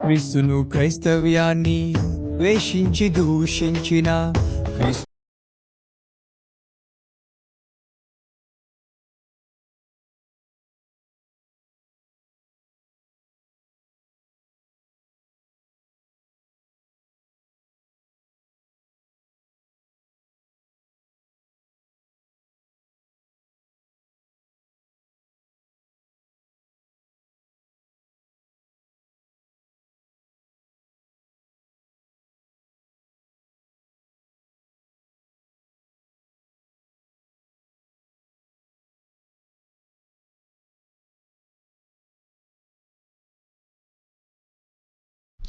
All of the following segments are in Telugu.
క్రీస్తును క్రైస్తవ్యాన్ని ద్వేషించి దూషించిన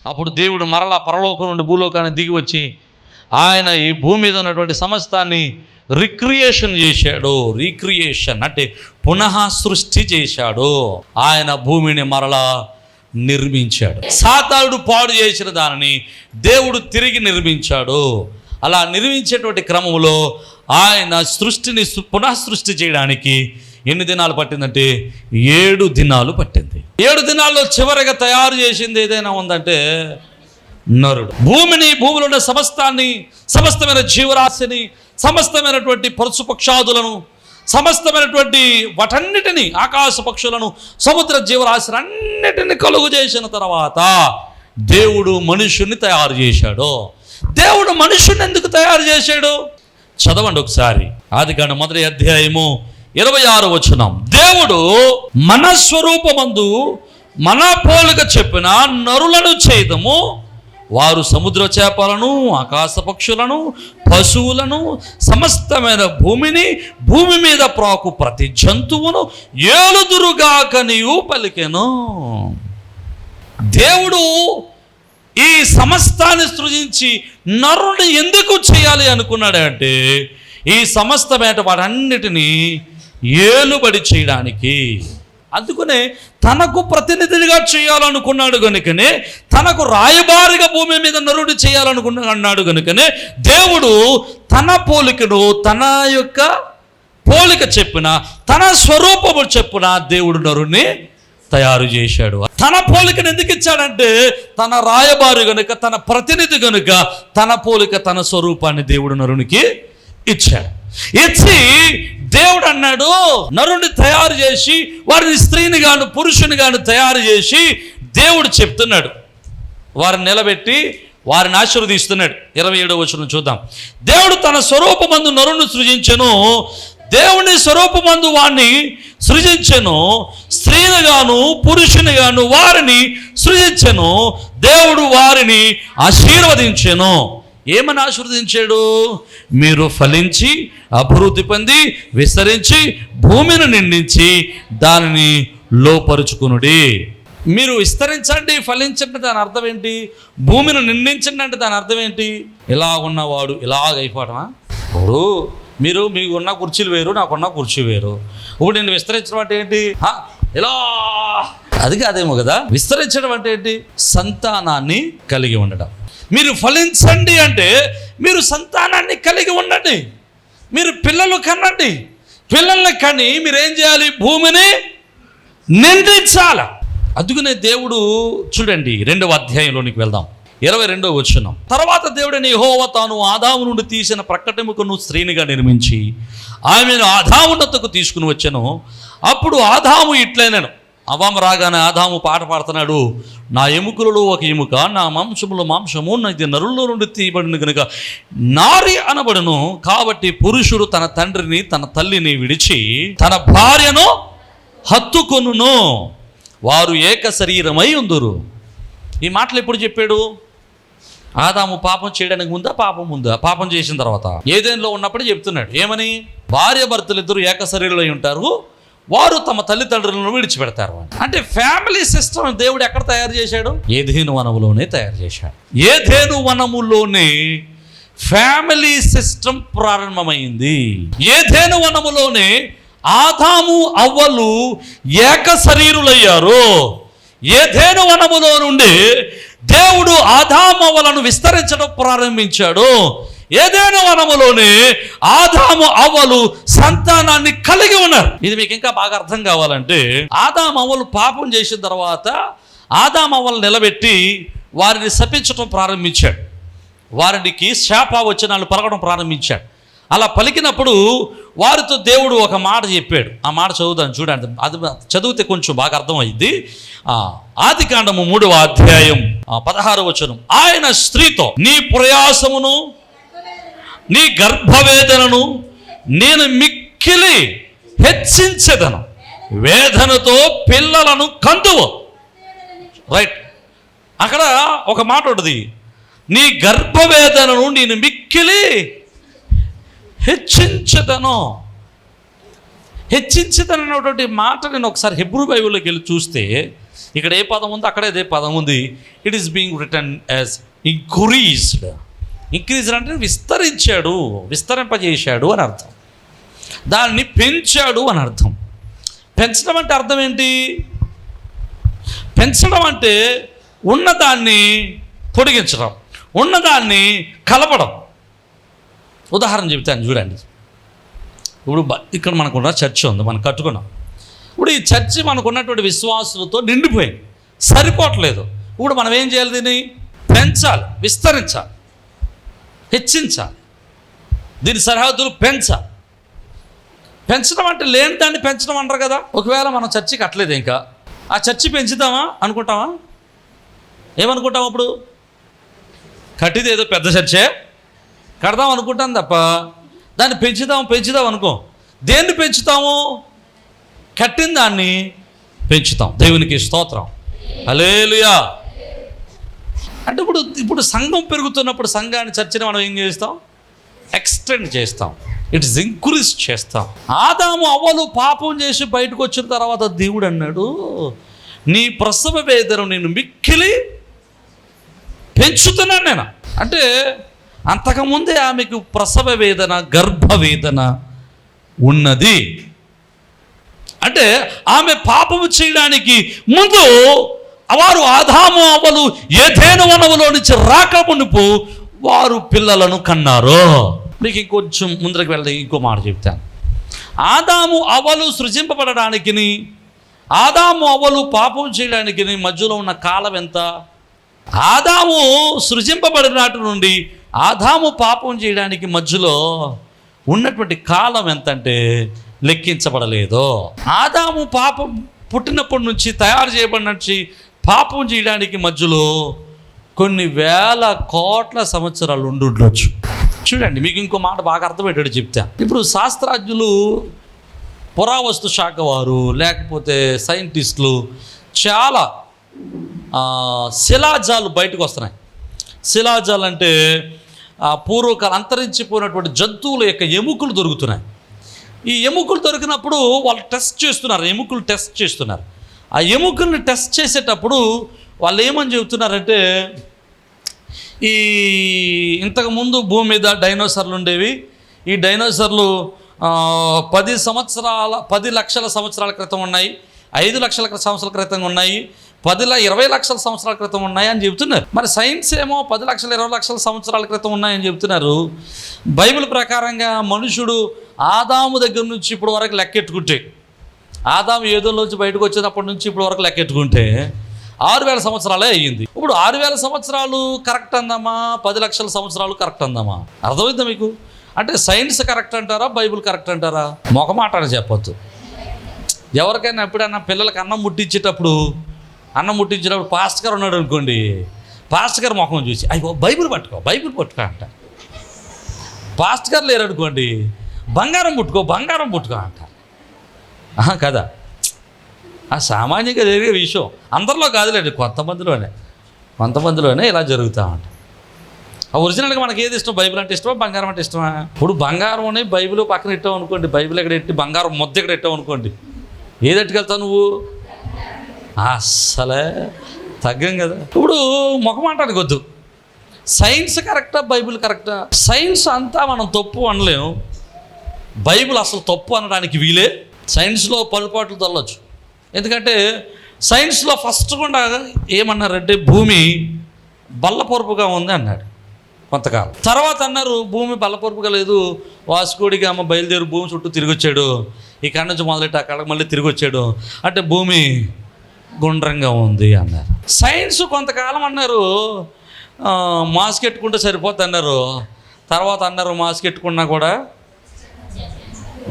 అప్పుడు దేవుడు మరలా పరలోకం నుండి భూలోకాన్ని దిగి వచ్చి ఆయన ఈ భూమి మీద ఉన్నటువంటి సమస్తాన్ని రిక్రియేషన్ చేశాడు. రీక్రియేషన్ అంటే పునః సృష్టి చేశాడు. ఆయన భూమిని మరలా నిర్మించాడు. సాతానుడు పాడు చేసిన దానిని దేవుడు తిరిగి నిర్మించాడు. అలా నిర్మించేటువంటి క్రమంలో ఆయన సృష్టిని పునఃసృష్టి పునః సృష్టి చేయడానికి ఎన్ని దినాలు పట్టిందంటే? ఏడు దినాలు పట్టింది. ఏడు దినాల్లో చివరిగా తయారు చేసింది ఏదైనా ఉందంటే నరుడు. భూమిని భూమిలో ఉన్న సమస్తాన్ని సమస్తమైన జీవరాశిని సమస్తమైనటువంటి పరుశుపక్షాదులను సమస్తమైనటువంటి వాటన్నిటిని ఆకాశ పక్షులను సముద్ర జీవరాశిని అన్నిటిని కలుగు చేసిన తర్వాత దేవుడు మనుషుణ్ణి తయారు చేశాడు. దేవుడు మనుషుని ఎందుకు తయారు చేశాడు? చదవండి ఒకసారి. ఆది కాండ మొదటి అధ్యాయము ఇరవై ఆరు వచనం. దేవుడు మన స్వరూపమందు మన పోలిక చెప్పిన నరులను చేయదము వారు సముద్ర చేపలను ఆకాశ పక్షులను పశువులను సమస్తమైన భూమిని భూమి మీద ప్రాకు ప్రతి జంతువును ఏలుదురుగాక నీవు పలికెను. దేవుడు ఈ సమస్తాన్ని సృజించి నరుని ఎందుకు చేయాలి అనుకున్నాడు అంటే ఈ సమస్తమైన వాటన్నిటినీ ఏలుబడి చేయడానికి. అందుకనే తనకు ప్రతినిధిగా చేయాలనుకున్నాడు కనుకనే తనకు రాయబారిగా భూమి మీద నరుడు చేయాలనుకున్నాడు అన్నాడు కనుకనే దేవుడు తన పోలికను తన యొక్క పోలిక చెప్పిన తన స్వరూపము చెప్పున దేవుడు నరుణ్ణి తయారు చేశాడు. తన పోలికను ఎందుకు ఇచ్చాడంటే తన రాయబారి గనుక తన ప్రతినిధి గనుక తన పోలిక తన స్వరూపాన్ని దేవుడు నరునికి ఇచ్చాడు. ఇచ్చి దేవుడు అన్నాడు నరుని తయారు చేసి వారిని స్త్రీని గాను పురుషుని గాను తయారు చేసి దేవుడు చెప్తున్నాడు. వారిని నిలబెట్టి వారిని ఆశీర్వదిస్తున్నాడు. ఇరవై ఏడవ వచనం చూద్దాం. దేవుడు తన స్వరూపమందు నరుని సృజించను దేవుని స్వరూపమందు వారిని గాను స్త్రీనిగాను పురుషునిగాను వారిని సృజించను దేవుడు వారిని ఆశీర్వదించెను. ఏమని ఆశీర్వదించాడు? మీరు ఫలించి అభివృద్ధి పొంది విస్తరించి భూమిని నిండించి దానిని లోపరుచుకునుడి. మీరు విస్తరించండి ఫలించండి దాని అర్థం ఏంటి? భూమిని నిండించండి అంటే దాని అర్థం ఏంటి? ఇలా ఉన్నవాడు ఇలాగ అయిపోవడమా ఇప్పుడు మీరు మీకు ఉన్న కుర్చీలు వేరు నాకున్న కుర్చీ వేరు. ఇప్పుడు నేను విస్తరించడం అంటే ఏంటి? ఇలా. అది కాదేమో కదా. విస్తరించడం అంటే ఏంటి? సంతానాన్ని కలిగి ఉండడం మీరు ఫలించండి అంటే మీరు సంతానాన్ని కలిగి ఉండండి. మీరు పిల్లలు కనండి. పిల్లల్ని కని మీరు ఏం చేయాలి? భూమిని నిందించాల. అందుకనే దేవుడు చూడండి రెండవ అధ్యాయంలోనికి వెళ్దాం. ఇరవై రెండవ వచ్చిన తర్వాత దేవుడిని యహోవ తాను ఆదాము నుండి తీసిన ప్రకటముకును స్త్రీనిగా నిర్మించి ఆమెను ఆధామున్నతకు తీసుకుని వచ్చాను. అప్పుడు ఆదాము ఇట్లైనను. అవాము రాగానే ఆదాము పాట పాడుతున్నాడు నా ఎముకలలో ఒక ఎముక నా మాంసములో మాంసము ఇది నరుల్లో నుండి తీయబడిన కనుక నారి అనబడును. కాబట్టి పురుషుడు తన తండ్రిని తన తల్లిని విడిచి తన భార్యను హత్తుకొనును. వారు ఏక శరీరమై ఉందురు. ఈ మాటలు ఎప్పుడు చెప్పాడు? ఆదాము పాపం చేయడానికి ముందా పాపం ఉందా పాపం చేసిన తర్వాత. ఏదేంలో ఉన్నప్పుడు చెప్తున్నాడు ఏమని? భార్య భర్తలు ఇద్దరు ఏక శరీరంలో ఉంటారు. వారు తమ తల్లిదండ్రులను విడిచిపెడతారు అని. అంటే ఫ్యామిలీ సిస్టమ్ దేవుడు ఎక్కడ తయారు చేశాడు? ఏదేను వనములోనే తయారు చేశాడు. ఏదేను వనములోనే ఫ్యామిలీ సిస్టమ్ ప్రారంభమైంది. ఏదేను వనములోనే ఆదాము అవ్వలు ఏక శరీరులయ్యారు. ఏదేను వనములో నుండి దేవుడు ఆదామవలను విస్తరించడం ప్రారంభించాడు. ఏదైనా వనములోనే ఆదాము అవ్వలు సంతానాన్ని కలిగి ఉన్నారు. ఇది మీకు ఇంకా బాగా అర్థం కావాలంటే ఆదాము అవ్వలు పాపం చేసిన తర్వాత ఆదామవ్వలు నిలబెట్టి వారిని శపించటం ప్రారంభించాడు. వారికి శాపావచనాలు పలకడం ప్రారంభించాడు. అలా పలికినప్పుడు వారితో దేవుడు ఒక మాట చెప్పాడు. ఆ మాట చదువుదాం చూడండి. అది చదివితే కొంచెం బాగా అర్థమైంది. ఆది కాండము మూడవ అధ్యాయం ఆ, పదహారు వచనం. ఆయన స్త్రీతో నీ ప్రయాసమును నీ గర్భవేదనను నేను మిక్కిలి హెచ్చించెదను. వేదనతో పిల్లలను కందువు. రైట్. అక్కడ ఒక మాట ఉంటుంది. నీ గర్భవేదనను నేను మిక్కిలి హెచ్చించదను. హెచ్చించదను అనేటువంటి మాట నేను ఒకసారి హెబ్రూ బైబిల్లోకి వెళ్ళి చూస్తే ఇక్కడ ఏ పదం ఉందో అక్కడ అదే పదం ఉంది. It is being return as increased increase అంటే విస్తరించాడు విస్తరింపజేశాడు అని అర్థం. దాన్ని పెంచాడు అని అర్థం. పెంచడం అంటే అర్థం ఏంటి? పెంచడం అంటే ఉన్నదాన్ని పొడిగించడం ఉన్నదాన్ని కలపడం. ఉదాహరణ చెబుతాను చూడండి. ఇప్పుడు ఇక్కడ మనకున్న చర్చ్ ఉంది మనం కట్టుకున్నాం. ఇప్పుడు ఈ చర్చి మనకున్నటువంటి విశ్వాసులతో నిండిపోయింది. సరిపోవట్లేదు. ఇప్పుడు మనం ఏం చేయాలి దీన్ని? పెంచాలి విస్తరించాలి. హెచ్చించాలి. దీని సరిహద్దులు పెంచాలి. పెంచడం అంటే లేని దాన్ని పెంచడం అంటారు కదా. ఒకవేళ మనం చర్చి కట్టలేదు ఇంకా ఆ చర్చి పెంచుదామా అనుకుంటామా ఏమనుకుంటాం అప్పుడు? కట్టిది ఏదో పెద్ద చర్చే? కడదాం అనుకుంటాం తప్ప దాన్ని పెంచుదాం పెంచుదాం అనుకో. దేన్ని పెంచుతాము? కట్టిన దాన్ని పెంచుతాం. దేవునికి స్తోత్రం. అలేలుయా అంటే ఇప్పుడు ఇప్పుడు సంఘం పెరుగుతున్నప్పుడు సంఘాన్ని చర్చని మనం ఏం చేస్తాం? ఎక్స్టెండ్ చేస్తాం. ఇట్స్ ఇంక్రీజ్ చేస్తాం. ఆదాము అవ్వలు పాపం చేసి బయటకు వచ్చిన తర్వాత దేవుడు అన్నాడు నీ ప్రసవ వేదన నేను మిక్కిలి పెంచుతున్నాను నేను. అంటే అంతకుముందే ఆమెకు ప్రసవ వేదన గర్భ వేదన ఉన్నది. అంటే ఆమె పాపము చేయడానికి ముందు వారు ఆదాము అవలు ఏదేను వనవులో నుంచి రాక మునుపు వారు పిల్లలను కన్నారు. మీకు ఇంకొంచెం ముందరకు వెళ్తే ఇంకో మాట చెప్తాను. ఆదాము అవలు సృజింపబడడానికి ఆదాము అవలు పాపం చేయడానికి మధ్యలో ఉన్న కాలం ఎంత? ఆదాము సృజింపబడినటు నుండి ఆదాము పాపం చేయడానికి మధ్యలో ఉన్నటువంటి కాలం ఎంతంటే లెక్కించబడలేదు. ఆదాము పాపం పుట్టినప్పటి నుంచి తయారు చేయబడిన నుంచి పాపం చేయడానికి మధ్యలో కొన్ని వేల కోట్ల సంవత్సరాలు ఉండి ఉండొచ్చు చూడండి మీకు ఇంకో మాట బాగా అర్థమయ్యేటట్టు చెప్తా. ఇప్పుడు శాస్త్రజ్ఞులు పురావస్తు శాఖ వారు లేకపోతే సైంటిస్టులు చాలా శిలాజాలు బయటకు వస్తున్నాయి. శిలాజాలు అంటే ఆ, పూర్వకాలం అంతరించిపోయినటువంటి జంతువుల యొక్క ఎముకలు దొరుకుతున్నాయి. ఈ ఎముకలు దొరికినప్పుడు వాళ్ళు టెస్ట్ చేస్తున్నారు ఎముకలు టెస్ట్ చేస్తున్నారు. ఆ ఎముకల్ని టెస్ట్ చేసేటప్పుడు వాళ్ళు ఏమని చెబుతున్నారంటే ఈ ఇంతకుముందు భూమి మీద డైనోసార్లు ఉండేవి. ఈ డైనోసార్లు పది సంవత్సరాల పది లక్షల సంవత్సరాల క్రితం ఉన్నాయి. ఐదు లక్షల సంవత్సరాల క్రితం ఉన్నాయి. పదిల ఇరవై లక్షల సంవత్సరాల క్రితం ఉన్నాయి అని చెబుతున్నారు. మరి సైన్స్ ఏమో పది లక్షల ఇరవై లక్షల సంవత్సరాల క్రితం ఉన్నాయని చెబుతున్నారు. బైబిల్ ప్రకారంగా మనుషుడు ఆదాము దగ్గర నుంచి ఇప్పుడు వరకు లెక్కెట్టుకుంటే ఆదాము ఏదోలోంచి బయటకు వచ్చినప్పటి నుంచి ఇప్పుడు వరకు లెక్కెట్టుకుంటే ఆరు వేల సంవత్సరాలే అయ్యింది. ఇప్పుడు ఆరు వేల సంవత్సరాలు కరెక్ట్ అందామా? పది లక్షల సంవత్సరాలు కరెక్ట్ అందామా? అర్థమైందా మీకు? అంటే సైన్స్ కరెక్ట్ అంటారా? బైబిల్ కరెక్ట్ అంటారా? మొకమాట అని చెప్పొద్దు. ఎవరికైనా ఎప్పుడైనా పిల్లలకి అన్నం ముట్టించేటప్పుడు అన్నం ముట్టించేటప్పుడు పాస్ట్ గారు ఉన్నాడు అనుకోండి పాస్ట్ గారు ముఖం చూసి అయ్యో బైబిల్ పట్టుకో బైబిల్ పట్టుకో అంట. పాస్ట్ గారు లేరు అనుకోండి బంగారం పుట్టుకో బంగారం పుట్టుకో అంటారు కదా. ఆ సామాన్యంగా జరిగే విషయం అందరిలో కాదులేండి కొంతమందిలోనే. కొంతమందిలోనే ఇలా జరుగుతూ ఉంటాయి ఆ ఒరిజినల్గా మనకి ఏది ఇష్టం? బైబిల్ అంటే ఇష్టమా? బంగారం అంటే ఇష్టమా? ఇప్పుడు బంగారం బైబిల్ పక్కన ఇట్టాం అనుకోండి బైబిల్ ఎక్కడ ఎట్టి బంగారం ముద్ద ఎక్కడ ఇట్టాం అనుకోండి ఏది ఎట్టుకెళ్తావు నువ్వు? అస్సలే తగ్గం కదా. ఇప్పుడు ముఖమాటానికి వద్దు. సైన్స్ కరెక్టా? బైబిల్ కరెక్టా? సైన్స్ అంతా మనం తప్పు అనలేము. బైబిల్ అసలు తప్పు అనడానికి వీలే సైన్స్లో పొరపాట్లు తల్లొచ్చు. ఎందుకంటే సైన్స్లో ఫస్ట్ కూడా ఏమన్నారంటే భూమి బల్లపొరుపుగా ఉంది అన్నాడు కొంతకాలం. తర్వాత అన్నారు భూమి బల్లపొరుపుగా లేదు వాసుకోడిగా అమ్మ బయలుదేరి భూమి చుట్టూ తిరిగి వచ్చాడు ఈ కాడ నుంచి మొదలెట్టి అక్కడ మళ్ళీ తిరిగి వచ్చాడు అంటే భూమి గుండ్రంగా ఉంది అన్నారు. సైన్స్ కొంతకాలం అన్నారు మాస్క్ పెట్టుకుంటే సరిపోద్ది అన్నారు. తర్వాత అన్నారు మాస్క్ పెట్టుకున్నా కూడా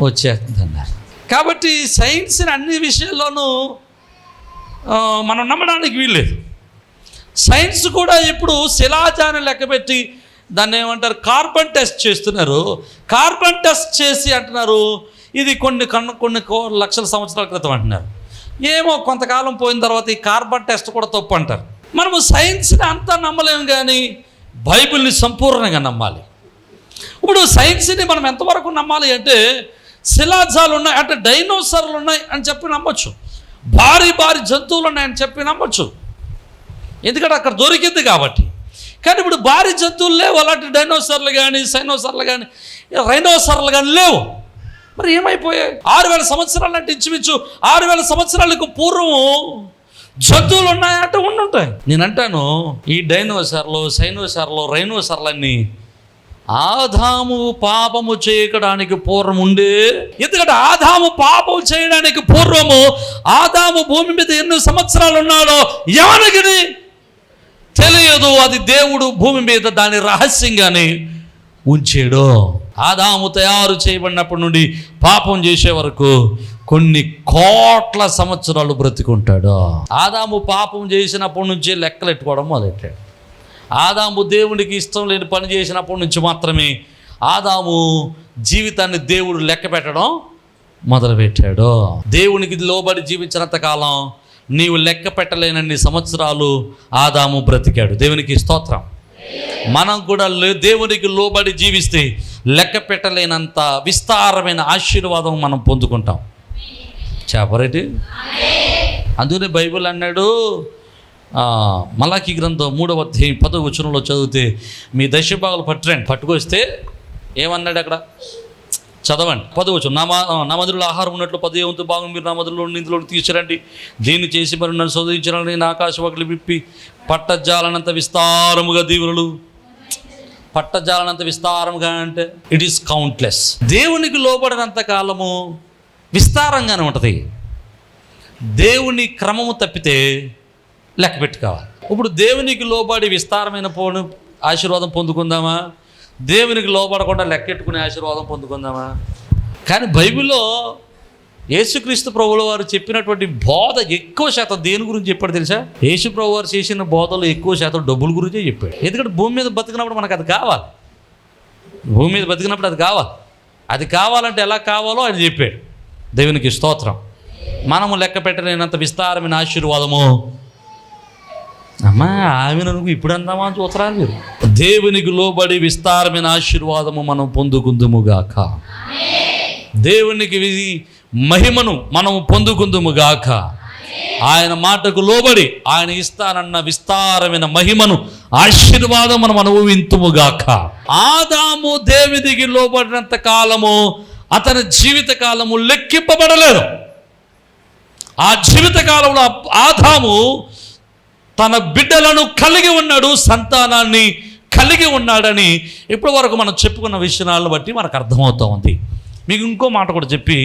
వచ్చేస్తుంది అన్నారు. కాబట్టి సైన్స్ని అన్ని విషయాల్లోనూ మనం నమ్మడానికి వీల్లేదు. సైన్స్ కూడా ఇప్పుడు శిలాజాన్ని లెక్కపెట్టి దాన్ని ఏమంటారు కార్బన్ టెస్ట్ చేస్తున్నారు. కార్బన్ టెస్ట్ చేసి అంటున్నారు ఇది కొన్ని కన్ను కొన్ని కో- లక్షల సంవత్సరాల క్రితం అంటున్నారు. ఏమో కొంతకాలం పోయిన తర్వాత ఈ కార్బన్ టెస్ట్ కూడా తప్పు అంటారు. మనము సైన్స్ని అంతా నమ్మలేము కానీ బైబిల్ని సంపూర్ణంగా నమ్మాలి. ఇప్పుడు సైన్స్ని మనం ఎంతవరకు నమ్మాలి అంటే శిలాజాలు ఉన్నాయి అంటే డైనోసార్లు ఉన్నాయి అని చెప్పి నమ్మొచ్చు. భారీ భారీ జంతువులు ఉన్నాయని చెప్పి నమ్మొచ్చు. ఎందుకంటే అక్కడ దొరికింది కాబట్టి. కానీ ఇప్పుడు భారీ జంతువులు లేవు అలాంటి డైనోసార్లు కానీ సైనోసార్లు కానీ రైనోసార్లు కానీ లేవు. మరి ఏమైపోయాయి? ఆరు వేల సంవత్సరాలు అంటే ఇంచుమించు ఆరు వేల సంవత్సరాలకు పూర్వం జంతువులు ఉన్నాయంటే ఉండుంటాయి. నేను అంటాను ఈ డైనోసార్లు సైనోసార్లు రైనోసార్లన్నీ ఆదాము పాపము చేయడానికి పూర్వం ఉండే. ఎందుకంటే ఆదాము పాపం చేయడానికి పూర్వము ఆదాము భూమి మీద ఎన్ని సంవత్సరాలు ఉన్నాడో ఎవరికి తెలియదు. అది దేవుడు భూమి మీద దాని రహస్యంగానే ఉంచాడు. ఆదాము తయారు చేయబడినప్పటి నుండి పాపం చేసే వరకు కొన్ని కోట్ల సంవత్సరాలు బ్రతికుంటాడు. ఆదాము పాపం చేసినప్పటి నుంచి లెక్కలెట్టుకోవడం మొదలెట్టాడు. ఆదాము దేవునికి ఇష్టం లేని పని చేసినప్పటి నుంచి మాత్రమే ఆదాము జీవితాన్ని దేవుడు లెక్క పెట్టడం మొదలుపెట్టాడు. దేవునికి లోబడి జీవించినంత కాలం నీవు లెక్క పెట్టలేనన్ని సంవత్సరాలు ఆదాము బ్రతికాడు. దేవునికి స్తోత్రం. మనం కూడా లే- దేవునికి లోబడి జీవిస్తే లెక్క పెట్టలేనంత విస్తారమైన ఆశీర్వాదం మనం పొందుకుంటాం. చేపరేటి అందుకనే బైబిల్ అన్నాడు ఆ, మలాకి గ్రంథం మూడవ అధ్యాయం పదవ వచనంలో చదివితే మీ దశభాగాలు పట్టరండి. పట్టుకొస్తే ఏమన్నాడు అక్కడ? చదవండి. పదవచ్చు నా మా నా మధురులో ఆహారం ఉన్నట్లు పదవంతు భాగం మీరు నా మధురలో నిధులో తీసుకురండి దీన్ని చేసి మరి నన్ను శోధించాలని నేను ఆకాశ ఒకటి విప్పి పట్టజాలనంత విస్తారముగా దీవులు పట్టజాలనంత విస్తారముగా అంటే ఇట్ ఈస్ కౌంట్లెస్ దేవునికి లోబడినంత కాలము విస్తారంగానే ఉంటుంది. దేవుని క్రమము తప్పితే లెక్క పెట్టుకోవాలి. ఇప్పుడు దేవునికి లోబడి విస్తారమైన పోను ఆశీర్వాదం పొందుకుందామా? దేవునికి లోబడకుండా లెక్కెట్టుకునే ఆశీర్వాదం పొందుకుందామా? కానీ బైబిల్లో యేసుక్రీస్తు ప్రభుల వారు చెప్పినటువంటి బోధ ఎక్కువ శాతం దేని గురించి చెప్పాడు తెలుసా? యేసు ప్రభు వారు చేసిన బోధలు ఎక్కువ శాతం డబ్బుల గురించే చెప్పాడు. ఎందుకంటే భూమి మీద బతికినప్పుడు మనకు అది కావాలి. భూమి మీద బతికినప్పుడు అది కావాలి. అది కావాలంటే ఎలా కావాలో ఆయన చెప్పాడు. దేవునికి స్తోత్రం. మనము లెక్క పెట్టలేనంత విస్తారమైన ఆశీర్వాదము అమ్మా ఆమె నువ్వు ఇప్పుడు అందామా అని చూస్తారా మీరు? దేవునికి లోబడి విస్తారమైన ఆశీర్వాదము మనం పొందుకుందుముగాక. దేవునికి మహిమను మనము పొందుకుందుముగాక. ఆయన మాటకు లోబడి ఆయన ఇస్తానన్న విస్తారమైన మహిమను ఆశీర్వాదం మనం అనుభవింతుముగాక. ఆదాము దేవునికి లోబడినంత కాలము అతని జీవిత కాలము లెక్కింపబడలేదు. ఆ జీవిత కాలంలో ఆదాము తన బిడ్డలను కలిగి ఉన్నాడు సంతానాన్ని కలిగి ఉన్నాడని ఇప్పటి వరకు మనం చెప్పుకున్న విషయాలను బట్టి మనకు అర్థమవుతూ ఉంది. మీకు ఇంకో మాట కూడా చెప్పి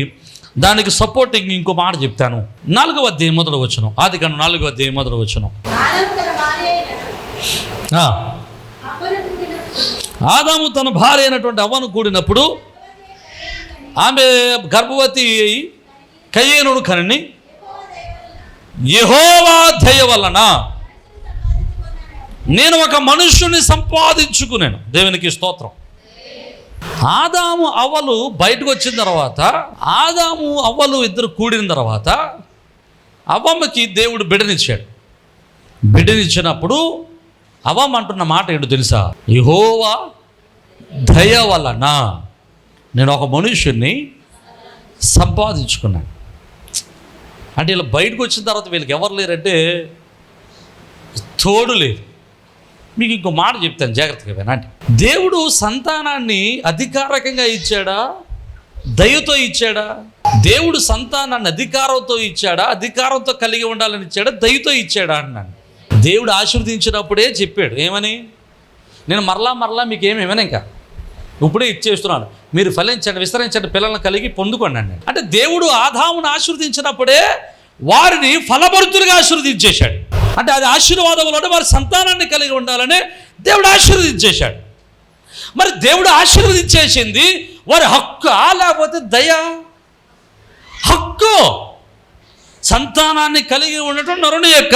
దానికి సపోర్టింగ్ ఇంకో మాట చెప్తాను. నాలుగవ అధ్యాయం మొదలు వచ్చును ఆది కను నాలుగవ అధ్యాయం మొదలు వచ్చును ఆదాము తన భార్య ఆదాము తన భార్య అయినటువంటి అవ్వను కూడినప్పుడు ఆమె గర్భవతి అయి కయ్యేనుడు కనని యహోవా దయ వలన నేను ఒక మనుష్యుని సంపాదించుకున్నాను దేవునికి స్తోత్రం. ఆదాము అవ్వలు బయటకు వచ్చిన తర్వాత ఆదాము అవ్వలు ఇద్దరు కూడిన తర్వాత అవ్వమ్మకి దేవుడు బిడనిచ్చాడు బిడనిచ్చినప్పుడు అవ్వమ్మ అంటున్న మాట ఏంటో తెలుసా? యహోవా దయ వలన నేను ఒక మనుష్యుణ్ణి సంపాదించుకున్నాను. అంటే ఇలా బయటకు వచ్చిన తర్వాత వీళ్ళకి ఎవరు లేరంటే తోడు లేరు. మీకు ఇంకో మాట చెప్తాను జాగ్రత్తగా వినండి. దేవుడు సంతానాన్ని అధికారకంగా ఇచ్చాడా? దయతో ఇచ్చాడా? దేవుడు సంతానాన్ని అధికారంతో ఇచ్చాడా? అధికారంతో కలిగి ఉండాలని ఇచ్చాడా? దయతో ఇచ్చాడా అన్నాను దేవుడు ఆశీర్వదించినప్పుడే చెప్పాడు ఏమని? నేను మరలా మరలా మీకు ఏమేమైనా ఇవ్వను ఇంకా. ఇప్పుడే ఇచ్చేస్తున్నాను. మీరు ఫలించండి విస్తరించండి పిల్లల్ని కలిగి పొందుకోండి అంటే దేవుడు ఆదామును ఆశీర్వదించినప్పుడే వారిని ఫలభరుతులుగా ఆశీర్వదించేశాడు. అంటే అది ఆశీర్వాదం ఆశీర్వాదంలోనే వారి సంతానాన్ని కలిగి ఉండాలని దేవుడు ఆశీర్వదించేశాడు. మరి దేవుడు ఆశీర్వదించేసింది వారి హక్కు లేకపోతే దయ? హక్కు. సంతానాన్ని కలిగి ఉండటం నరుని యొక్క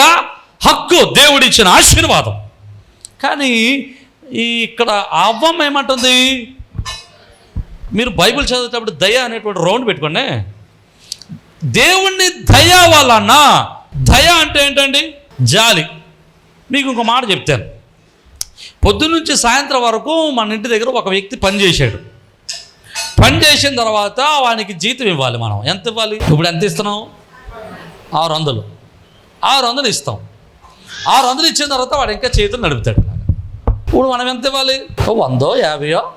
హక్కు దేవుడిచ్చిన ఆశీర్వాదం. కానీ ఈ ఇక్కడ అవ్వం ఏమంటుంది? మీరు బైబిల్ చదివేటప్పుడు దయ అనేటువంటి రౌండ్ పెట్టుకోండి. దేవుణ్ణి దయ వలన దయ అంటే ఏంటండి? జాలి. మీకు ఇంకో మాట చెప్తాను. పొద్దున్నుంచి సాయంత్రం వరకు మన ఇంటి దగ్గర ఒక వ్యక్తి పనిచేశాడు పని చేసిన తర్వాత వానికి జీతం ఇవ్వాలి మనం. ఎంత ఇవ్వాలి? ఇప్పుడు ఎంత ఇస్తున్నాం ఆరు వందలు. ఆరు వందలు ఇస్తాం. ఆరు వందలు ఇచ్చిన తర్వాత వాడు ఇంకా చేతులు నడుపుతాడు. ఇప్పుడు మనం ఎంత ఇవ్వాలి? ఓ వందో యాభైయో?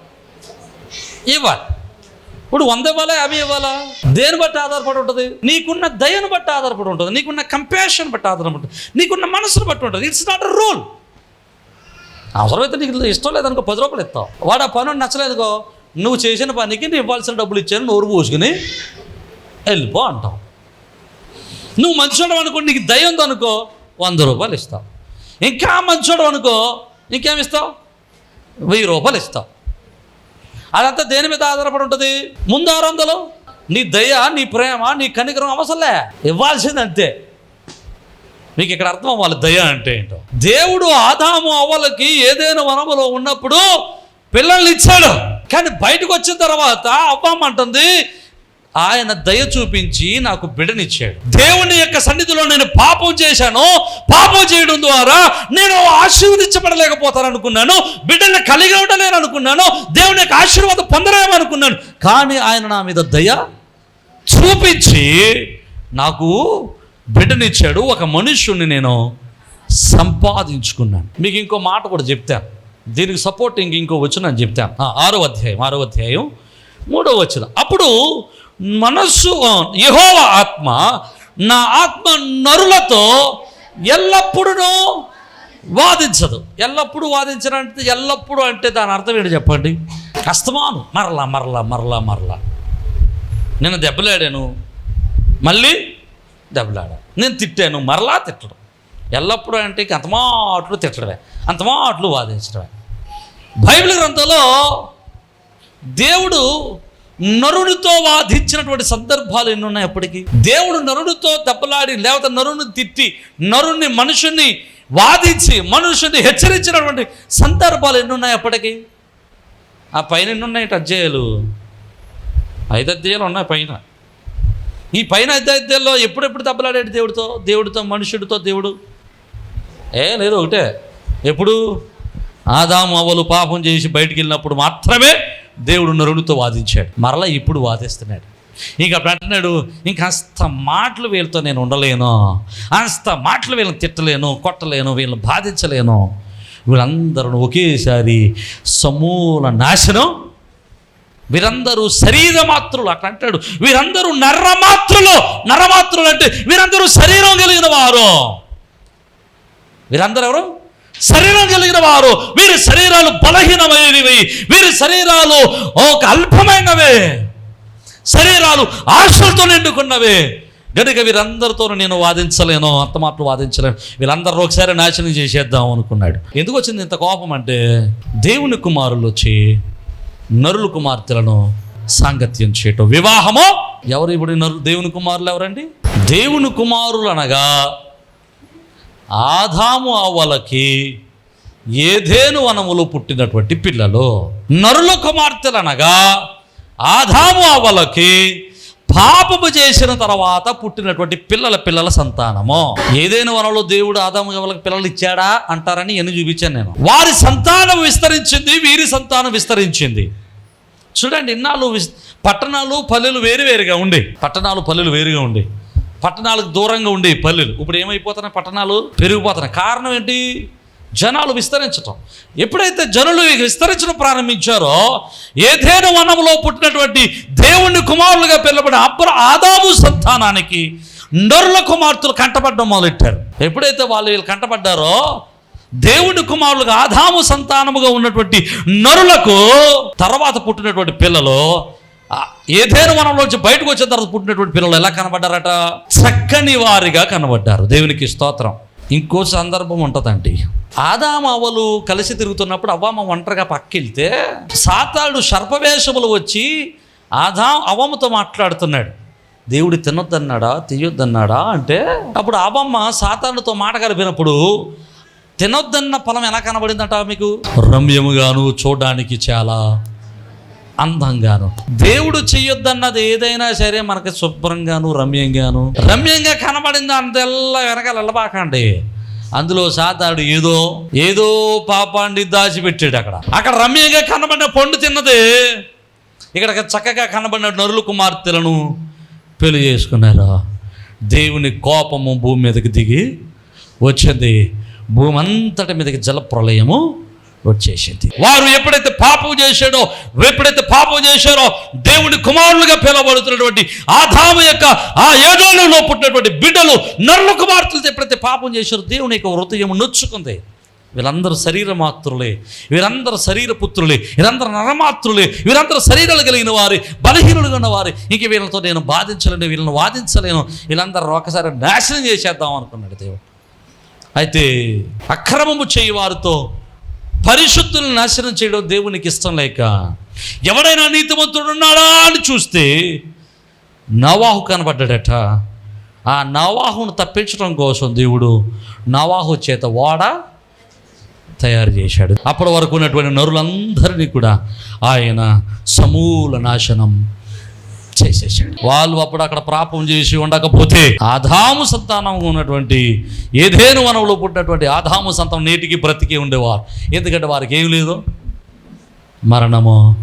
ఇవ్వాలి. ఇప్పుడు వంద ఇవ్వాలా యాభై ఇవ్వాలా? దేని బట్టి ఆధారపడి ఉంటుంది? నీకున్న దయను బట్టి ఆధారపడి ఉంటుంది. నీకున్న కంపాషన్ బట్టి ఆధారపడి ఉంటుంది. నీకున్న మనసును బట్టి ఉంటుంది. ఇట్స్ నాట్ అ రూల్ అవసరమైతే నీకు ఇష్టం లేదనుకో పది రూపాయలు ఇస్తావు. వాడు ఆ పని నచ్చలేదుకో నువ్వు చేసిన పనికి నువ్వు ఇవ్వాల్సిన డబ్బులు ఇచ్చాను నోరు పోసుకుని వెళ్ళిపో అంటావు. నువ్వు మంచోడు అనుకో నీకు దయ ఉందనుకో వంద రూపాయలు ఇస్తావు. ఇంకా మంచోడు అనుకో ఇంకేమి ఇస్తావు? వెయ్యి రూపాయలు ఇస్తావు. అదంతా దేని మీద ఆధారపడి ఉంటుంది? ముందు ఆరు వందలు నీ దయ నీ ప్రేమ నీ కనికరం అవసరంలే. ఇవ్వాల్సింది అంతే మీకు ఇక్కడ అర్థం అవ్వాలి దయ అంటే ఏంటో. దేవుడు ఆదాము అవ్వలకి ఏదైనా వనములో ఉన్నప్పుడు పిల్లల్ని ఇచ్చాడు. కానీ బయటకు వచ్చిన తర్వాత అవ్వమంటుంది ఆయన దయ చూపించి నాకు బిడ్డనిచ్చాడు దేవుని యొక్క సన్నిధిలో నేను పాపం చేశాను. పాపం చేయడం ద్వారా నేను ఆశీర్వదించబడలేకపోతాను అనుకున్నాను బిడ్డల్ని కలిగి ఉండలేను అనుకున్నాను దేవుని యొక్క ఆశీర్వాదం పొందలేమనుకున్నాను. కానీ ఆయన నా మీద దయ చూపించి నాకు బిడ్డనిచ్చాడు. ఒక మనుష్యుణ్ణి నేను సంపాదించుకున్నాను. మీకు ఇంకో మాట కూడా చెప్తాను. దీనికి సపోర్టింగ్ ఇంకో వచ్చిన చెప్తాను. ఆరో అధ్యాయం ఆరో అధ్యాయం మూడో వచ్చిన అప్పుడు మనస్సు యహోవ ఆత్మ నా ఆత్మ నరులతో ఎల్లప్పుడూ వాదించదు. ఎల్లప్పుడూ వాదించడం అంటే ఎల్లప్పుడూ అంటే దాని అర్థం ఏంటి చెప్పండి? కష్టమాను. మరలా మరలా మరలా మరలా. నేను దెబ్బలాడాను. మళ్ళీ దెబ్బలాడా నేను తిట్టాను. మరలా తిట్టడం. ఎల్లప్పుడూ అంటే అంతమాట్లు తిట్టడమే. అంతమాటలు వాదించడమే. బైబిల్ గ్రంథంలో దేవుడు నరునితో వాదించినటువంటి సందర్భాలు ఎన్ని ఉన్నాయి అప్పటికి? దేవుడు నరునితో దెబ్బలాడి లేకపోతే నరుని తిట్టి నరుని మనుషుని వాదించి మనుషుని హెచ్చరించినటువంటి సందర్భాలు ఎన్ని ఉన్నాయి అప్పటికి? ఆ పైన ఎన్ని ఉన్నాయి అధ్యాయాలు? ఐదు అధ్యాయాలు ఉన్నాయి పైన. ఈ పైన ఐదు అధ్యాయాల్లో ఎప్పుడెప్పుడు దెబ్బలాడాడు దేవుడితో? దేవుడితో మనుషుడితో దేవుడు? ఏ లేదు ఒకటే. ఎప్పుడు? ఆదాము అవ్వలు పాపం చేసి బయటికి వెళ్ళినప్పుడు మాత్రమే దేవుడు నరునితో వాదించాడు. మరలా ఇప్పుడు వాదిస్తున్నాడు. ఇంకా అప్పుడు అంటున్నాడు ఇంకాస్త మాటలు వీళ్ళతో నేను ఉండలేను. అంత మాటలు వీళ్ళని తిట్టలేను కొట్టలేను వీళ్ళని బాధించలేను. వీళ్ళందరూ ఒకేసారి సమూల నాశనం వీరందరూ శరీర మాత్రులు. అట్లా అంటాడు వీరందరూ నరమాత్రులు నరమాత్రులు అంటే వీరందరూ శరీరం కలిగిన వారు. వీరందరూ ఎవరు? శరీరం కలిగిన వారు వీరి శరీరాలు బలహీనమైనవి. వీరి శరీరాలు ఒక అల్పమైనవే. శరీరాలు ఆశలతో నిండుకున్నవే. గనుక వీరందరితో నేను వాదించలేను అంత వాదించలేను. వీళ్ళందరూ ఒకసారి నాశనం చేసేద్దాం అనుకున్నాడు. ఎందుకు వచ్చింది ఇంత కోపం అంటే దేవుని కుమారులు వచ్చి నరుల కుమార్తెలను సాంగత్యం చేయటం. వివాహము? ఎవరు ఇప్పుడు నరు దేవుని కుమారులు ఎవరండి? దేవుని కుమారులు అనగా ఆదాము అవ్వలకి ఏదేను వనములు పుట్టినటువంటి పిల్లలు. నరుల కుమార్తెలు అనగా ఆదాము అవ్వలకి పాపము చేసిన తర్వాత పుట్టినటువంటి పిల్లల పిల్లల సంతానము. ఏదైనా వనంలో దేవుడు ఆదాము అవ్వలకి పిల్లలు ఇచ్చాడా అంటారని ఎన్ని చూపించాను నేను. వారి సంతానం విస్తరించింది వీరి సంతానం విస్తరించింది. చూడండి ఇన్నాళ్ళు పట్టణాలు పల్లెలు వేరు వేరుగా ఉండే. పట్టణాలు పల్లెలు వేరుగా ఉండే. పట్టణాలకు దూరంగా ఉండే పల్లెలు. ఇప్పుడు ఏమైపోతున్నాయి? పట్టణాలు పెరిగిపోతున్నాయి. కారణం ఏంటి? జనాలు విస్తరించటం. ఎప్పుడైతే జనులు విస్తరించడం ప్రారంభించారో ఏదైనా వనంలో పుట్టినటువంటి దేవుణ్ణి కుమారులుగా పిలబడిన అబ్ర ఆదాము సంతానానికి నరుల కుమార్తెలు కంటపడడం మొదలెట్టారు. ఎప్పుడైతే వాళ్ళు వీళ్ళు కంటపడ్డారో దేవుడి కుమారులుగా ఆదాము సంతానముగా ఉన్నటువంటి నరులకు తర్వాత పుట్టినటువంటి పిల్లలు ఏదైనా వనంలోంచి బయటకు వచ్చిన తర్వాత పుట్టినటువంటి పిల్లలు ఎలా కనబడ్డారట? చక్కని వారిగా కనబడ్డారు. దేవునికి స్తోత్రం. ఇంకో సందర్భం ఉంటుందండి. ఆదామావలు కలిసి తిరుగుతున్నప్పుడు అవ్వమ్మ ఒంటరిగా పక్కెళ్తే సాతాడు సర్పవేషములు వచ్చి ఆదా అవ్వమ్మతో మాట్లాడుతున్నాడు. దేవుడు తినొద్దన్నాడా? తీయొద్దన్నాడా అంటే అప్పుడు అవమ్మ సాతానుతో మాట కలిపినప్పుడు తినొద్దన్న ఫలం ఎలా కనబడిందట మీకు? రమ్యముగాను చూడడానికి చాలా అందంగాను దేవుడు చెయ్యొద్దన్నది ఏదైనా సరే మనకి శుభ్రంగాను రమ్యంగాను. రమ్యంగా కనబడింది అంతెల్లా వెనకాల వెళ్ళబాకండి అందులో సాతాడు ఏదో ఏదో పాపాన్ని దాచిపెట్టాడు అక్కడ. అక్కడ రమ్యంగా కనబడిన పండు తిన్నది. ఇక్కడ చక్కగా కనబడిన నరులు కుమార్తెలను పెళ్ళి చేసుకున్నారు. దేవుని కోపము భూమి మీదకి దిగి వచ్చింది. భూమి అంతటి మీదకి జల ప్రళయము వచ్చేసింది వారు ఎప్పుడైతే పాపం చేశాడో ఎప్పుడైతే పాపం చేశారో దేవుని కుమారులుగా పిలవబడుతున్నటువంటి ఆదాము యొక్క ఆ ఏదోలో పుట్టినటువంటి బిడ్డలు నరుల కుమార్తెలతో ఎప్పుడైతే పాపం చేశారో దేవుని యొక్క హృదయం నొచ్చుకుంది. వీళ్ళందరూ శరీర మాత్రులే వీరందరూ శరీర పుత్రులే వీరందరూ నరమాత్రులే వీరందరూ శరీరాలు కలిగిన వారి బలహీనులుగా ఉన్నవారు ఇంక వీళ్ళతో నేను బాధించలేను వీళ్ళని వాదించలేను. వీళ్ళందరూ ఒకసారి నాశనం చేసేద్దాం అనుకున్నాడు దేవుడు. అయితే అక్రమము చేయవారితో పరిశుద్ధులను నాశనం చేయడం దేవునికి ఇష్టం లేక ఎవడైనా నీతిమంతుడు ఉన్నాడా అని చూస్తే నవాహు కనబడ్డాడట. ఆ నవాహును తప్పించడం కోసం దేవుడు నవాహు చేత వాడ తయారు చేశాడు. అప్పటి వరకు ఉన్నటువంటి నరులందరినీ కూడా ఆయన సమూల నాశనం చేసేసాడు. వాళ్ళు అప్పుడు అక్కడ పాపం చేసి ఉండకపోతే ఆధాము సంతానం ఉన్నటువంటి ఏదేను వనంలో పుట్టినటువంటి ఆధాము సంతానం నేటికి బ్రతికి ఉండేవారు. ఎందుకంటే వారికి ఏం లేదు? మరణము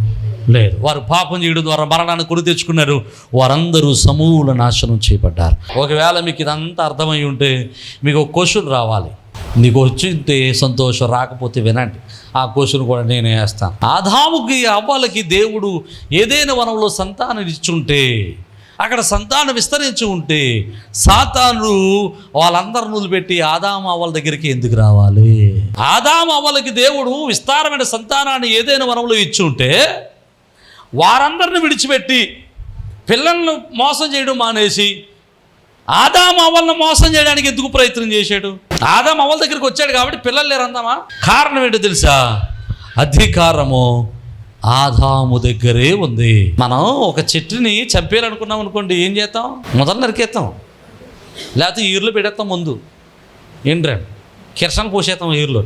లేదు. వారు పాపం చేయడం ద్వారా మరణాన్ని కొని తెచ్చుకున్నారు. వారందరూ సమూల నాశనం చేపడ్డారు ఒకవేళ మీకు ఇదంతా అర్థమై ఉంటే మీకు ఒక క్వశ్చన్ రావాలి. నీకు వచ్చింది సంతోషం రాకపోతే వినండి. ఆ క్వశ్చన్ కూడా నేనే వేస్తాను. ఆదాముకి అవ్వాలకి దేవుడు ఏదైనా వనంలో సంతానం ఇచ్చుంటే అక్కడ సంతానం విస్తరించి ఉంటే సాతాను వాళ్ళందరిని వదిలిపెట్టి ఆదాము అవ్వల దగ్గరికి ఎందుకు రావాలి? ఆదాము అవ్వలకి దేవుడు విస్తారమైన సంతానాన్ని ఏదైనా వనంలో ఇచ్చి ఉంటే వారందరిని విడిచిపెట్టి పిల్లలను మోసం చేయడం మానేసి ఆదాము అవ్వలను మోసం చేయడానికి ఎందుకు ప్రయత్నం చేశాడు? ఆదాం అవ్వల దగ్గరికి వచ్చాడు కాబట్టి పిల్లలు లేరు అందామా? కారణం ఏంటో తెలుసా? అధికారము ఆదాము దగ్గరే ఉంది. మనం ఒక చెట్టుని చంపేయాలనుకున్నాం అనుకోండి ఏం చేస్తాం? మొదలు నరికేస్తాం. లేకపోతే ఈరులో పెడేస్తాం ముందు. ఏంట్రాన్ కిరసన పోసేస్తాం ఈరులో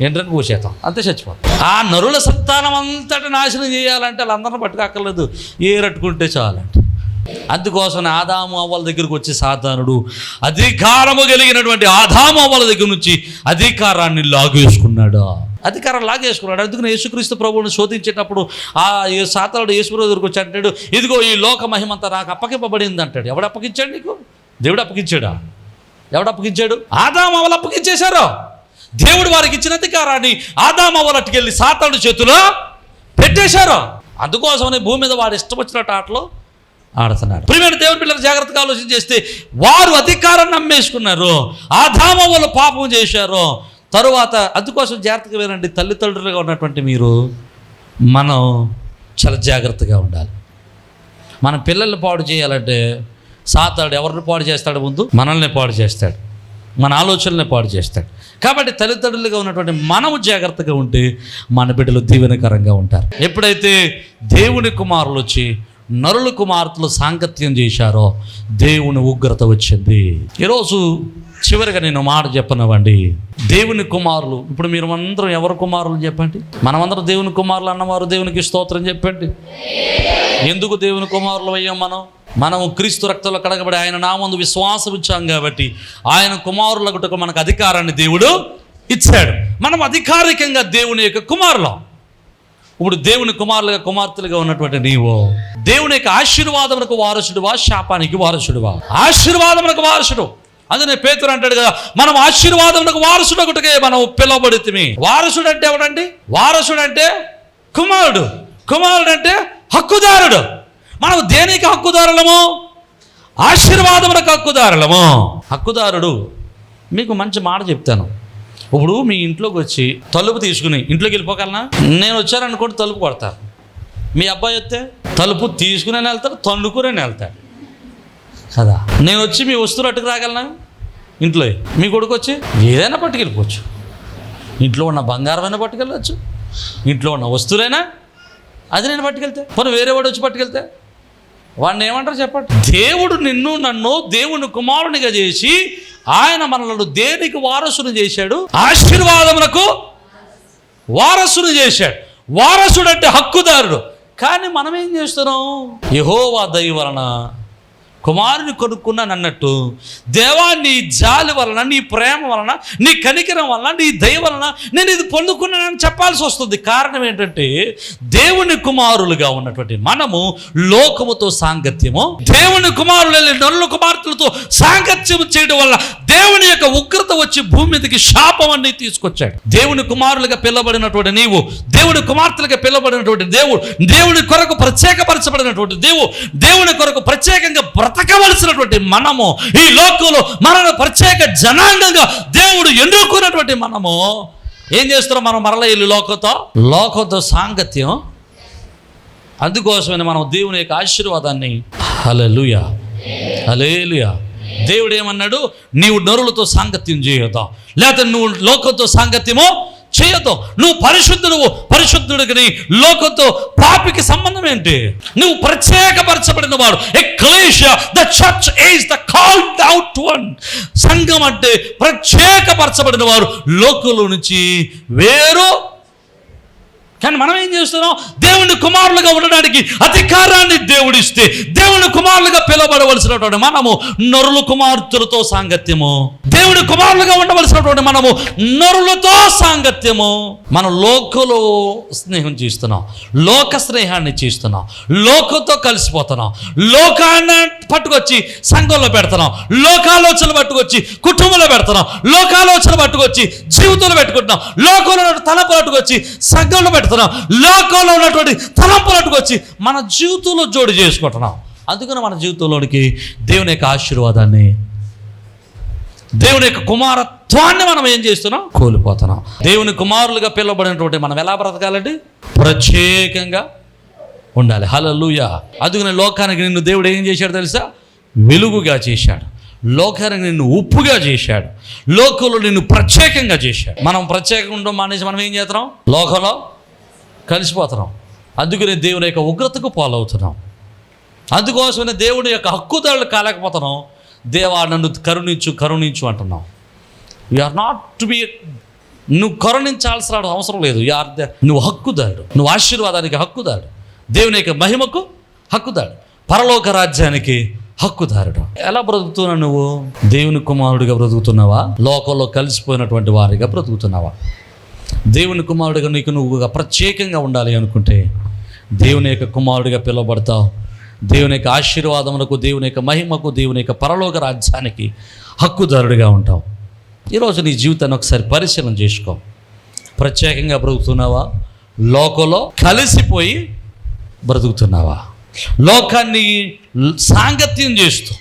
ఎండ్రని పోసేస్తాం. అంతే చచ్చిపోతాం. ఆ నరుల సంతానం అంతటి నాశనం చేయాలంటే వాళ్ళందరిని పట్టుకోక్కర్లేదు. ఏరట్టుకుంటే చాలంటే అందుకోసం ఆదాము అవ్వల దగ్గరికి వచ్చి సాతానుడు అధికారము కలిగినటువంటి ఆదాము అవ్వల దగ్గర నుంచి అధికారాన్ని లాగేసుకున్నాడు. అధికారం లాగేసుకున్నాడు. అందుకని యేసుక్రీస్తు ప్రభువుని శోధించేటప్పుడు ఆ సాతానుడు యేసుప్రభు వచ్చి అంటాడు ఇదిగో ఈ లోక మహిమంతా నాకు అప్పగింపబడింది అంటాడు. ఎవడు అప్పగించాడు నీకు? దేవుడు అప్పగించాడా? ఎవడు అప్పగించాడు? ఆదాము అవ్వలు అప్పగించేశారు? దేవుడు వారికి ఇచ్చిన అధికారాన్ని ఆదాము అవ్వలట్టుకెళ్ళి అట్టుకెళ్ళి చేతిలో పెట్టేశారు? అందుకోసమని భూమి మీద వాడు ఇష్టం వచ్చినట్టు ఆటలో ఆడుతున్నాడు ప్రియమైన దేవుని పిల్లలు జాగ్రత్తగా ఆలోచన చేస్తే వారు అధికారాన్ని నమ్మేసుకున్నారు. ఆదాము వాళ్ళు పాపం చేశారు. తరువాత అందుకోసం జాగ్రత్తగా వినండి తల్లిదండ్రులుగా ఉన్నటువంటి మీరు మనం చాలా జాగ్రత్తగా ఉండాలి. మన పిల్లల్ని పాడు చేయాలంటే సాతాడు ఎవరిని పాడు చేస్తాడు ముందు? మనల్ని పాడు చేస్తాడు. మన ఆలోచనల్ని పాడు చేస్తాడు. కాబట్టి తల్లిదండ్రులుగా ఉన్నటువంటి మనము జాగ్రత్తగా ఉంటే మన బిడ్డలు దీవెనకరంగా ఉంటారు. ఎప్పుడైతే దేవుని కుమారులు వచ్చి నరుల కుమార్తెలు సాంగత్యం చేశారో దేవుని ఉగ్రత వచ్చింది. ఈరోజు చివరిగా నేను మాట చెప్పనవ్వండి దేవుని కుమారులు ఇప్పుడు మీరు అందరం ఎవరు కుమారులు చెప్పండి? మనమందరం దేవుని కుమారులు అన్నవారు దేవునికి స్తోత్రం చెప్పండి. ఎందుకు దేవుని కుమారులు అయ్యాం మనం? మనం క్రీస్తు రక్తంలో కడగబడి ఆయన నామందు విశ్వాసం ఇచ్చాం కాబట్టి ఆయన కుమారులగుటకు మనకు అధికారాన్ని దేవుడు ఇచ్చాడు. మనం అధికారికంగా దేవుని యొక్క కుమారులం. ఇప్పుడు దేవుని కుమారులుగా కుమార్తెలుగా ఉన్నటువంటి నీవు. దేవుని యొక్క ఆశీర్వాదములకు వారసుడువా శాపానికి వారసుడువా? ఆశీర్వాదములకు వారసుడు. అందునే పేతురు అంటాడు కదా మనం ఆశీర్వాదములకు వారసుడు ఒకటికే మనం పిలవబడితే వారసుడు అంటే ఎవడండి? వారసుడు అంటే కుమారుడు. కుమారుడు అంటే హక్కుదారుడు. మనం దేనికి హక్కుదారులము? ఆశీర్వాదములకు హక్కుదారులము. హక్కుదారుడు మీకు మంచి మాట చెప్తాను. ఇప్పుడు మీ ఇంట్లోకి వచ్చి తలుపు తీసుకుని ఇంట్లోకి వెళ్ళిపోగలనా? నేను వచ్చారనుకోండి తలుపు కొడతారు. మీ అబ్బాయి వస్తే తలుపు తీసుకునే వెళ్తాడు తండుకునే వెళ్తాడు కదా? నేను వచ్చి మీ వస్తువులు అట్టుకు రాగలనా? ఇంట్లో మీ కొడుకు వచ్చి ఏదైనా పట్టుకెళ్ళిపోవచ్చు. ఇంట్లో ఉన్న బంగారమైనా పట్టుకెళ్ళచ్చు. ఇంట్లో ఉన్న వస్తువులైనా అది నేను పట్టుకెళ్తే. పోనీ వేరే వాడు వచ్చి పట్టుకెళ్తే? వాడిని ఏమంటారు చెప్పండి? దేవుడు నిన్ను నన్ను దేవుని కుమారునిగా చేసి ఆయన మనలను దేనికి వారసును చేశాడు? ఆశీర్వాదములకు వారసును చేశాడు. వారసుడు అంటే హక్కుదారుడు. కానీ మనం ఏం చేస్తున్నాం? యహోవా దయ వలన కుమారుని కొనుక్కున్నాను అన్నట్టు దేవా నీ జాలి వలన నీ ప్రేమ వలన నీ కనికరం వలన నీ దయ వలన నేను ఇది పొందుకున్నానని చెప్పాల్సి వస్తుంది. కారణం ఏంటంటే దేవుని కుమారులుగా ఉన్నటువంటి మనము లోకముతో సాంగత్యము దేవుని కుమారులు నరుల కుమార్తెలతో సాంగత్యం చేయడం వల్ల దేవుని యొక్క ఉగ్రత వచ్చి భూమి మీదకి శాపం అన్ని తీసుకొచ్చాడు. దేవుని కుమారులుగా పిల్లబడినటువంటి నీవు దేవుని కుమార్తెలుగా పిలబడినటువంటి దేవుడు దేవుని కొరకు ప్రత్యేకపరచబడినటువంటి దేవుడు దేవుని కొరకు ప్రత్యేకంగా బ్రతకవలసినటువంటి మనము ఈ లోకంలో మనను ప్రత్యేక జనాంగంగా దేవుడు ఎన్నుకున్నటువంటి మనము ఏం చేస్తున్నాం మనం మరల ఈ లోకంతో? లోకంతో సాంగత్యం. అందుకోసమని మనం దేవుని యొక్క ఆశీర్వాదాన్ని. హలలుయా హలేలుయా దేవుడు ఏమన్నాడు? నీవు నరులతో సాంగత్యం చేయొద్దాం? లేకపోతే నువ్వు లోకంతో సాంగత్యమో చేయొద్దు. నువ్వు పరిశుద్ధుడు పరిశుద్ధుడికి లోకంతో పాపికి సంబంధం ఏంటి? నువ్వు ప్రత్యేకపరచబడిన వాడు the church is the call out one సంఘం అంటే ప్రత్యేకపరచబడిన వారు లోకంలో నుంచి వేరు కానీ మనం ఏం చేస్తున్నాం? దేవుని కుమారులుగా ఉండడానికి అధికారాన్ని దేవుడిస్తే దేవుని కుమారులుగా పిలవబడవలసినటువంటి మనము నరుల కుమార్తెలతో సాంగత్యము. దేవుని కుమారులుగా ఉండవలసినటువంటి మనము నరులతో సాంగత్యము. మనం లోకలో స్నేహం చేస్తున్నాం. లోక స్నేహాన్ని చేస్తున్నాం. లోకంతో కలిసిపోతున్నాం. లోకాన్ని పట్టుకొచ్చి సంఘంలో పెడుతున్నాం. లోకాలోచన పట్టుకొచ్చి కుటుంబంలో పెడుతున్నాం. లోకాలోచన పట్టుకొచ్చి జీవితంలో పెట్టుకుంటున్నాం. లోకంలో తల పట్టుకొచ్చి సంఘంలో పెడుతున్నాం. లోకంలో ఉన్నటువంటి తలంపులకు వచ్చి మన జీవితంలో జోడు చేసుకుంటున్నాం. అందుకని మన జీవితంలోనికి దేవుని యొక్క ఆశీర్వాదాన్ని దేవుని యొక్క కుమారత్వాన్ని మనం ఏం చేస్తున్నాం? కోల్పోతున్నాం. దేవుని కుమారులుగా పిలువబడినటువంటి మనం ఎలా బ్రతకాలండి? ప్రత్యేకంగా ఉండాలి. హలలుయ అందుకని లోకానికి నిన్ను దేవుడు ఏం చేశాడు తెలుసా? వెలుగుగా చేశాడు. లోకానికి నిన్ను ఉప్పుగా చేశాడు. లోకంలో నిన్ను ప్రత్యేకంగా చేశాడు. మనం ప్రత్యేకంగా ఉండడం మానేసి మనం ఏం చేస్తున్నాం? లోకంలో కలిసిపోతున్నాం. అందుకనే దేవుని యొక్క ఉగ్రతకు పాలవుతున్నాం. అందుకోసమే దేవుని యొక్క హక్కుదారులు కాలేకపోతున్నాం. దేవా నన్ను కరుణించు కరుణించు అంటున్నాం. ఆర్ నాట్ టు బి నువ్వు కరుణించాల్సిన అవసరం లేదు. యు ఆర్ ద నువ్వు హక్కుదారుడు. నువ్వు ఆశీర్వాదానికి హక్కుదారుడు. దేవుని యొక్క మహిమకు హక్కుదారుడు. పరలోక రాజ్యానికి హక్కుదారుడు. ఎలా బ్రతుకుతున్నావు నువ్వు? దేవుని కుమారుడిగా బ్రతుకుతున్నావా? లోకంలో కలిసిపోయినటువంటి వారిగా బ్రతుకుతున్నావా? దేవుని కుమారుడిగా నీకు నువ్వు ప్రత్యేకంగా ఉండాలి అనుకుంటే దేవుని యొక్క కుమారుడిగా పిలువబడతావు. దేవుని యొక్క ఆశీర్వాదములకు దేవుని యొక్క మహిమకు దేవుని యొక్క పరలోక రాజ్యానికి హక్కుదారుడిగా ఉంటావు. ఈరోజు నీ జీవితాన్ని ఒకసారి పరిశీలన చేసుకో. ప్రత్యేకంగా బ్రతుకుతున్నావా? లోకంలో కలిసిపోయి బ్రతుకుతున్నావా? లోకాన్ని సాంగత్యం చేస్తూ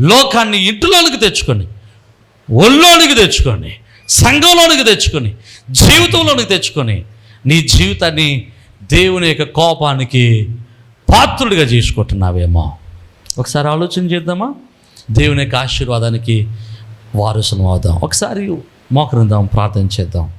లోకాన్ని ఇంటిలోనికి తెచ్చుకొని ఒళ్ళోనికి తెచ్చుకొని సంఘంలోనికి తెచ్చుకొని జీవితంలోనికి తెచ్చుకొని నీ జీవితాన్ని దేవుని యొక్క కోపానికి పాత్రుడిగా చేసుకుంటున్నావేమో. ఒకసారి ఆలోచన చేద్దామా? దేవుని యొక్క ఆశీర్వాదానికి వారసులం అవుదాం. ఒకసారి మోకరిందాం ప్రార్థన చేద్దాం.